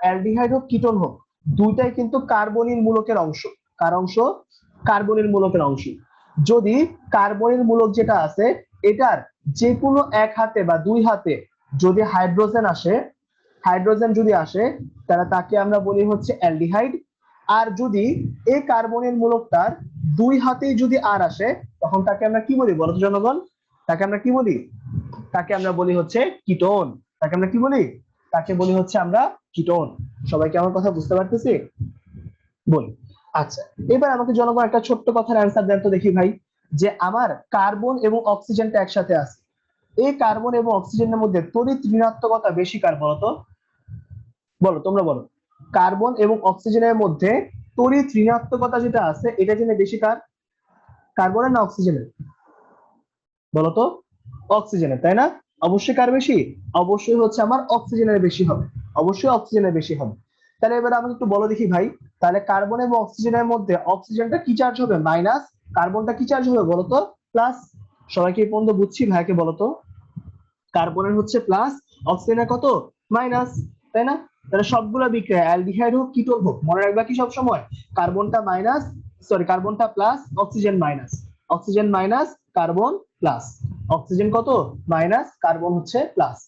Aldehyde হোক ketone হোক দুইটাই কিন্তু কার্বনিল মূলকের অংশ। কার অংশ? কার্বনিল মূলকের অংশ। যদি কার্বনিল মূলক যেটা আছে, এটার যে কোনো এক হাতে বা দুই হাতে যদি হাইড্রোজেন আসে, হাইড্রোজেন যদি আসে, তাহলে তাকে আমরা বলি হচ্ছে অ্যালডিহাইড। আর যদি এই কার্বনের মূলকটার দুই হাতেই যদি আর আসে, তখন তাকে আমরা কি বলি বলো তো জনগণ? তাকে আমরা কি বলি? তাকে আমরা বলি হচ্ছে কিটোন। তাকে আমরা কি বলি? তাকে বলি হচ্ছে আমরা কিটোন। সবাইকে আমার কথা বুঝতে পারতেছি? বলি। আচ্ছা এবার আমাকে জনগণ একটা ছোট্ট কথার অ্যান্সার দেন তো দেখি ভাই, যে আমার কার্বন এবং অক্সিজেনটা একসাথে আছে। এই কার্বন এবং অক্সিজেনের মধ্যে তড়িৎ ঋণাত্মকতা বেশি কার বলো তো বলো, তোমরা বলো। কার্বন এবং অক্সিজেনের মধ্যে তড়িৎ ঋণাত্মকতা যেটা আছে, এটা জেনে বেশি কার? কার্বনের না অক্সিজেনের? বলো তো? অক্সিজেনের, তাই না? অবশ্যই কার বেশি? অবশ্যই হচ্ছে আমার অক্সিজেনের বেশি হবে। অবশ্যই অক্সিজেনের বেশি হবে। তাহলে এবার আমাকে একটু বলো দেখি ভাই, তাহলে কার্বন এবং অক্সিজেনের মধ্যে অক্সিজেনটা কি চার্জ হবে? মাইনাস কার্বনটা কি চার্জ হবে বলো তো প্লাস সবাইকে এই পর্যন্ত বুঝছি ভাইকে বলো তো কার্বনের হচ্ছে প্লাস অক্সিজেনের কত? মাইনাস তাই না? তাহলে সবগুলো বিক্রিয়া, অ্যালডিহাইড হোক কিটোন হোক, মনে রাখবা কি সব সময় কার্বনটা minus sorry কার্বনটা plus oxygen minus oxygen minus carbon plus oxygen কত? মাইনাস কার্বন হচ্ছে প্লাস।